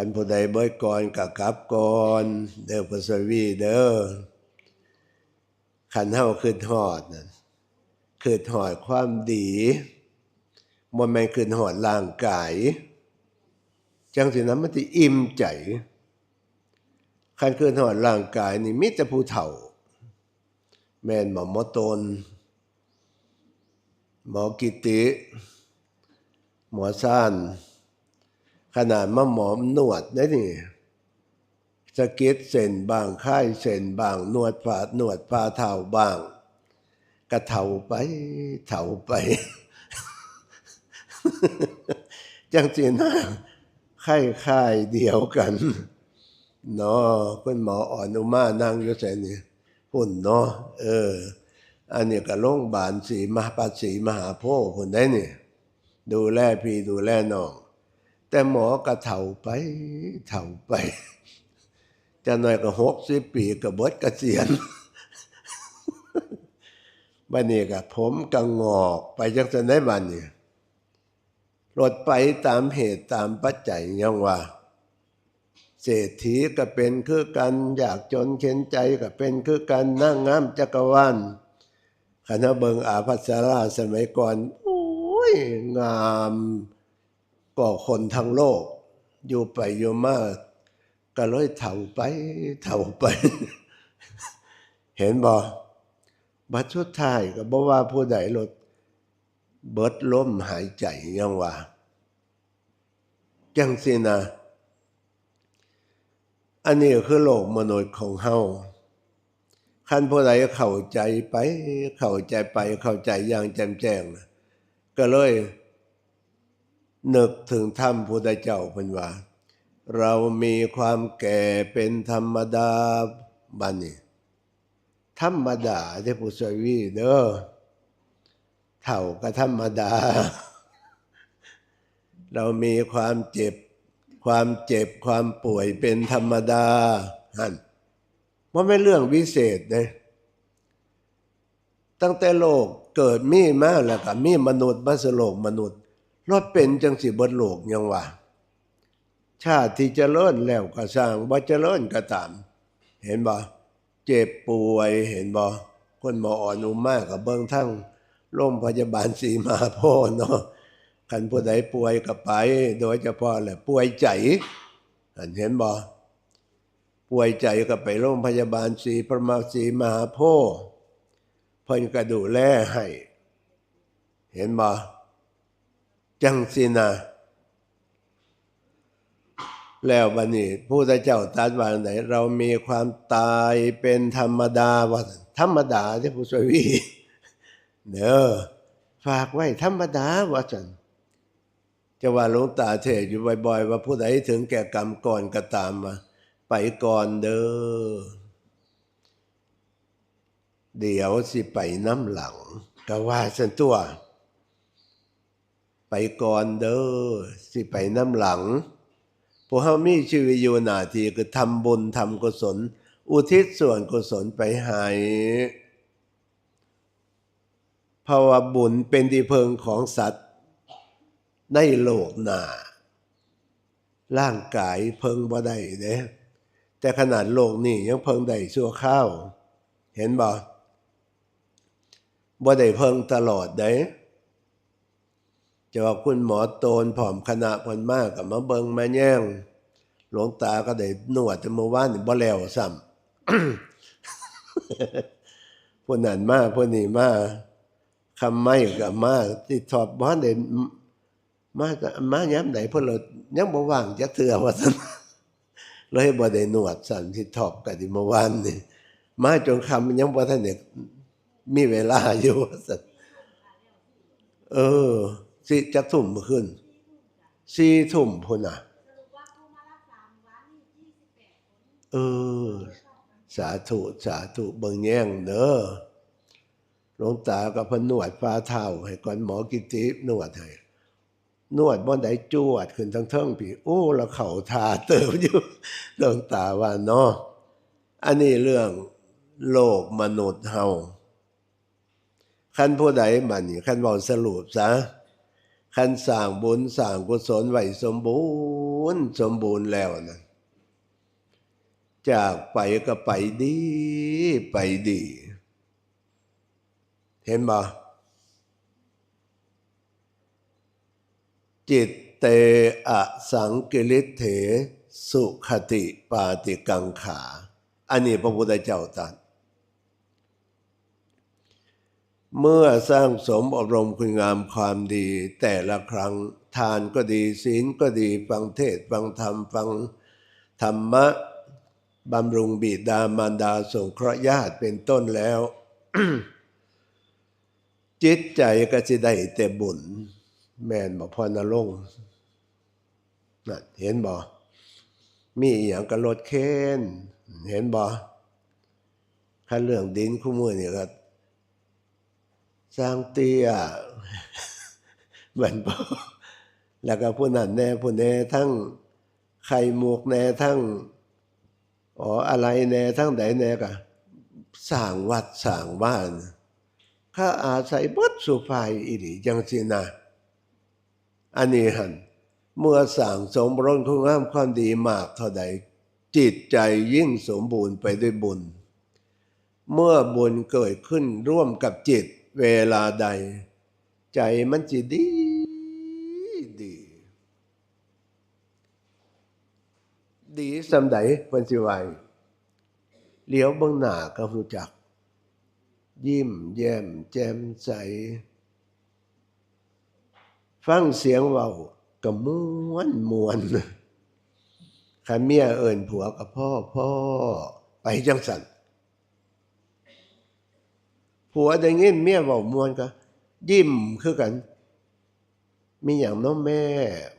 คันผู้ใดเบิดก่อนก็กลับก่อน เด้อพระสวีเด้อคันเฮาคิดฮอดนั่นคิดฮอดความดีบ่แม่นคิดฮอดร่างกาย จังสินั้นมันสิอิ่มใจคันคิดฮอดร่างกายนี่มีแต่ผู้เฒ่า แม่นหมอมอตนหมอกิติ หมอซ่าน ขนาดมาหมอมนวดได้นี่สเก็ดเส้นบางค่ายเส้นบางนวดฝ่านวดฝ่าเท้าบาง กระเถาไปเถาไป จังสินะค่ายค่ายเดียวกันเนาะคุณหมออ่อนอุมานั่งอยู่ใส่นี่พุ่นเนาะเออ อันนี้ก็โรงพยาบาลศรีมหาปัสสีมหาโพธิ์พุ่นได้นี่ดูแลพี่ดูแลน้อง แต่หมอกระเถาไปเถาไป จะหน่อยก็หกสิบปีก็เบิดเกษียณบันนี้ก็ผมก็งอกไปจังจะได้บันนี้รถไปตามเหตุตามปัจจัยยังว่า เศรษฐีก็เป็นคือกันอยากจนเข็นใจก็เป็นคือกันนั่งงามจักรวาลคณะเบิงอาภัสราสมัยก่อน โอ้ย งาม ก็คนทั้งโลก อยู่ไปอยู่มากก็เลยเถ่าไปเถ่าไป เห็นบ่บัดชุดท้ายก็บ่ว่าผู้ใดลดเบิดล้มหายใจยังว่าจังสินะอันนี้คือโลกมนุษย์ของเฮาคันผู้ใดเข้าใจไป เข้าใจไปเข้าใจอย่างแจ่มแจ้ง ก็เลย นึกถึงธรรมพุทธเจ้าเป็นว่า เรามีความแก่เป็นธรรมดาบันนี้ธรรมดาที่ผู้สวีเด้อเท่ากับธรรมดา เรามีความเจ็บ ความเจ็บความป่วยเป็นธรรมดาหันว่าไม่เรื่องวิเศษเลยตั้งแต่โลกเกิดมีมาแล้วก็มีมนุษย์บัสโลกมนุษย์ รอดเป็นจังสิเบดโลกยังว่า ชาติที่เจริญแล้วก็สร้างบ่เจริญก็ตาม เห็นบ่เจ็บป่วยเห็นบ่คนหมออ่อนอุมมากกับเบิ่งทั้งโรงพยาบาลศรีมาพธิ์เนาะคันผู้ใดป่วยก็ไป โดยเฉพาะแหละป่วยใจเห็นบ่ป่วยใจก็ไปโรงพยาบาลศรีประมาศรีมหาโพธิ์เพิ่นก็ดูแลให้ เห็นบ่ จังสินะแล้วบันนี้ผู้ทเจ้าตรัสว่าไหน เรามีความตายเป็นธรรมดาว่าซั่นธรรมดาที่ผู้สวีเด้อฝากไว้ธรรมดาว่าจันจะว่าหลวงตาเทศอยู่บ่อย ๆ ว่าผู้ใดถึงแก่กรรมก่อนก็ตามมา ไปก่อนเด้อเดี๋ยวสิไปน้ำหลังก็ว่าสันตัว ไปก่อนเด้อสิไปน้ำหลังพวกเขามีชีวิตอยู่หน้าที่คือทำบุญทำกุศล อุทิศส่วนกุศลไปให้เพราว่าบุญเป็นที่เพิงของสัตว์ ในโลกหนาร่างกายเพิงบ่ได้เด้แต่ขนาดโลกนี้ยังเพิงได้ชั่วข้าว เห็นบ่บ่ได้เพิงตลอดเด้ จะว่าคุณหมอโตนผอมคณะคนมากกับมาเบิงมาแย่งหลวงตาก็ได้นวดแต่เมื่านี่บ่แล้วซ้ำผู้นั้นมาผู้นี้มาคำไม่กับมาที่ทอดบ้านได้มาก็มาย้ำไหนพิ่นเรายังบ่ว่างจักเทื่อว่าซั่นเลยบ่ได้นวดสั่นที่ทอบกันที่เมื่อวานนี่มาจนคำยังบ่ทันได้มีเวลาอยู่ว่าสันเออ สิจะทุ่มเมื่อคืนสี่ทุ่มพุ่นน่ะ เออ สาธุ สาธุเบิ่งแย่งเด้อหลวงตากับพนนวดฟ้าเท้าให้ก่อนหมอกิตินวดให้นวดบ่นได้จวดขึ้นทั้งเทิงพี่ โอ้เราเข่าทาเติมอยู่หลวงตาว่าเนาะอันนี้เรื่องโลกมนุษย์เฮาคันผู้ใดมันนี่คันเว้าสรุปซะ คันสร้างบุญสร้างกุศลไว้สมบูรณ์สมบูรณ์แล้วนะจากไปก็ไปดี ไปดี เห็นบ่จิตเตอสังกิริเถ สุขติปาติกังขา อันนี้พระพุทธเจ้าตรัส เมื่อสร้างสมอบรมคุณงามความดี แต่ละครั้งทานก็ดีศีลก็ดีฟังเทศฟังธรรมฟังธรรมะบำรุงบิดามารดาสงเคราะห์ญาติเป็นต้นแล้ว จิตใจก็จะได้แต่บุญ แม่นบ่พอนรงนั่นเห็นบ่มีอย่างกระลดเค้นเห็นบ่คันเรื่องดินคู่มือนี่ก็ สร้างเตี้ยเหมือนบ่แล้วก็ผู้นั้นแน่ผู้แน่ทั้งไข่หมวกแน่ทั้งอ๋ออะไรแน่ทั้งใดแน่ก็สร้างวัดสร้างบ้านข้าอาศัยบดสุภายอีหลีจังสินะอันนี้หันเมื่อสั่งสมรนคุณงามความดีมากเท่าใด จิตใจยิ่งสมบูรณ์ไปด้วยบุญ เมื่อบุญเกิดขึ้นร่วมกับจิต เวลาใด ใจมันจะดีดี ดีสำใดเพิ่นสิไหวเหลียวเบื้องหน้าก็รู้จัก ยิ้มแย้มแจ่มใส ฟังเสียงเว้าก็ม้วนมวนขันเมียเอิญผัวกับพ่อพ่อไปจังสัน ผัวได้ยินเมียเว้ามวนก็ ยิ้มคือกัน มีอย่างน้องแม่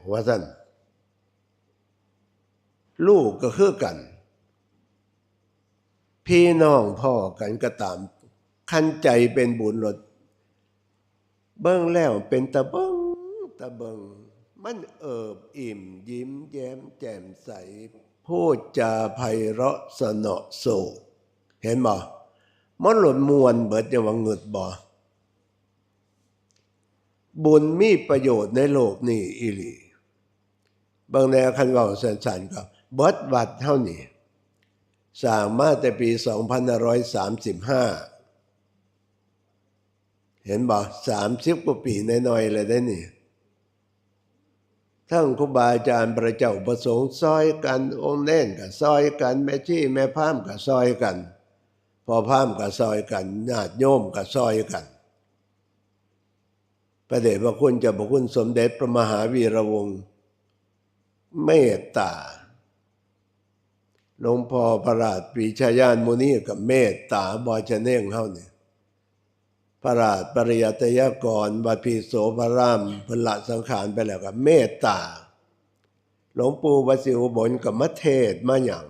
หัวสันลูกก็คือกัน พี่น้องพ่อกันก็ตาม คันใจเป็นบุญหลดเบิ้งแล้วเป็นตะเบิงตะเบิงมันเอิบอิ่มยิ้มแย้มแจ่มใสพูดจาไพเราะสนอโสดเห็นบ่ มันหลดมวนเบิดจะว่าเงึดบ่บุญมีประโยชน์ในโลกนี้อีหลีบางแนวคันเว่าสันๆก็เบิดวัดเท่านี้สร้างมาแต่ปี 2535 เห็นบ่สามสิบกว่าปีน้อยๆเลยได้นี่ ทั้งครูบาอาจารย์พระเจ้าประสงค์ซอยกันองค์เน่นกับซอยกัน แม่ชี่แม่พามกับซอยกัน พอพามกับซอยกันญาติโยมกับซอยกัน พระเดชพระคุณจ้าพระคุณสมเด็จพระมหาวีระวงศ์เมตตาหลวงพ่อพระราชปรีชายานมุนีกับเมตตาบอยชะเน่งเฮานี่พระราชปริยัตยกรวัดพีโสพระรามพละสังขารไปแล้วกับเมตตา หลวงปู่วสิวบนกับมะเทศมาอย่าง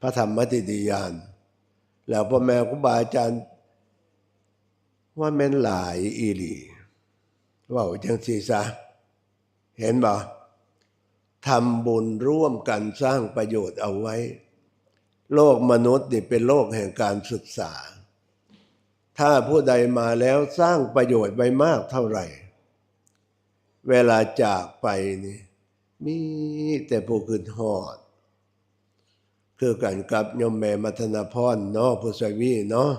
พระธรรมติติยาน แล้วพ่อแม่ครูบาอาจารย์ ว่าแม่นหลายอีหลีว่าจังสีซะเห็นบ่ทำบุญร่วมกันสร้างประโยชน์เอาไว้ โลกมนุษย์นี่เป็นโลกแห่งการศึกษา ถ้าผู้ใดมาแล้วสร้างประโยชน์ไว้มากเท่าไหร่ เวลาจากไปนี่มีแต่ผู้ขึ้นหอด คือกันกับยมแม่มัทนาพรเนาะผู้สวีเนาะ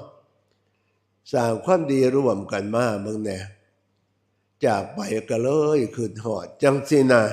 สร้างความดีร่วมกันมาเมืองแน่จากไปก็เลยขึ้นหอดจังสินะ